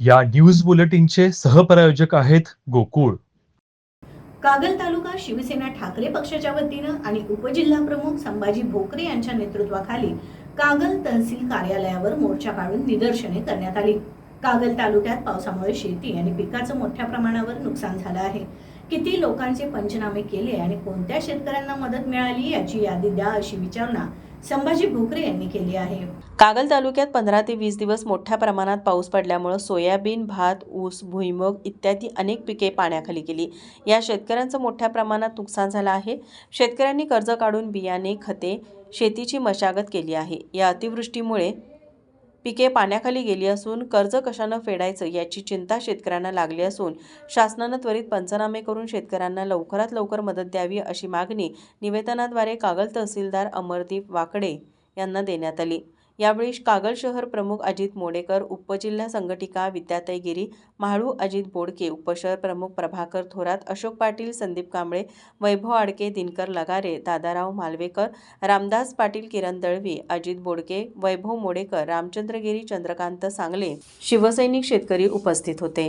या न्यूज बुलेटिनचे सहप्रायोजक आहेत गोकुळ. कागल तालुका शिवसेना ठाकरे पक्षाच्या वतीनं आणि उपजिल्हा प्रमुख संभाजी भोकरे यांच्या नेतृत्वाखाली कागल तहसील कार्यालयावर मोर्चा काढून निदर्शने करण्यात आली. कागल तालुक्यात पावसामुळे शेती आणि पिकाचं मोठ्या प्रमाणावर नुकसान झालं आहे. किती लोकांचे पंचनामे केले आणि कोणत्या शेतकऱ्यांना मदत मिळाली याची यादी द्या अशी विचारणा संभाजी भोकरे यांनी केली आहे. कागल तालुक्यात पंधरा ते वीस दिवस मोठ्या प्रमाणात पाऊस पडल्यामुळं सोयाबीन भात ऊस भुईमूग इत्यादी अनेक पिके पाण्याखाली गेली. या शेतकऱ्यांचं मोठ्या प्रमाणात नुकसान झालं आहे. शेतकऱ्यांनी कर्ज काढून बियाणे खते शेतीची मशागत केली आहे. या अतिवृष्टीमुळे पिके पाण्याखाली गेली असून कर्ज कशानं फेडायचं याची चिंता शेतकऱ्यांना लागली असून शासनानं त्वरित पंचनामे करून शेतकऱ्यांना लवकरात लवकर मदत द्यावी अशी मागणी निवेदनाद्वारे कागल तहसीलदार अमरदीप वाकडे यांना देण्यात आली. यावेळी कागल शहर प्रमुख अजित मोडेकर उपजिल्हा संघटिका विद्याताई गिरी म्हाळू अजित बोडके उपशहर प्रमुख प्रभाकर थोरात अशोक पाटील संदीप कांबळे वैभव आडके दिनकर लगारे दादाराव मालवेकर रामदास पाटील किरण दळवी अजित बोडके वैभव मोडेकर रामचंद्रगिरी चंद्रकांत सांगले शिवसैनिक शेतकरी उपस्थित होते.